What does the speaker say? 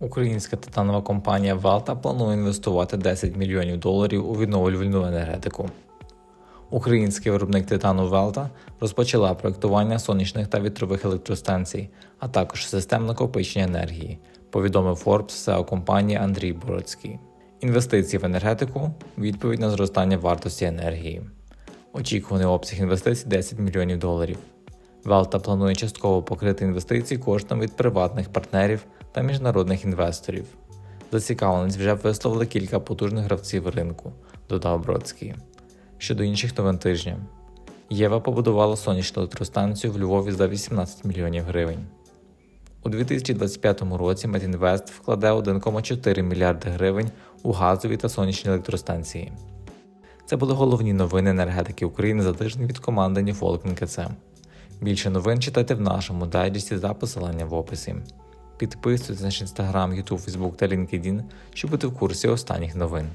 Українська титанова компанія Валта планує інвестувати 10 мільйонів доларів у відновлювальну енергетику. Український виробник титану Велта розпочала проектування сонячних та вітрових електростанцій, а також систем накопичення енергії, повідомив Forbes SEO компанії Андрій Бородський. Інвестиції в енергетику відповідь на зростання вартості енергії. Очікуваний обсяг інвестицій 10 мільйонів доларів. Велта планує частково покрити інвестиції коштом від приватних партнерів та міжнародних інвесторів. Зацікавленість вже висловили кілька потужних гравців ринку, додав Бродський. Щодо інших новин тижня, Єва побудувала сонячну електростанцію в Львові за 18 мільйонів гривень. У 2025 році Метінвест вкладе 1,4 мільярди гривень у газові та сонячні електростанції. Це були головні новини енергетики України за тиждень від команди Ніфолк НКЦ. Більше новин читайте в нашому дайджесті за посиланням в описі. Підписуйтесь на наш інстаграм, Ютуб, Фейсбук та LinkedIn, щоб бути в курсі останніх новин.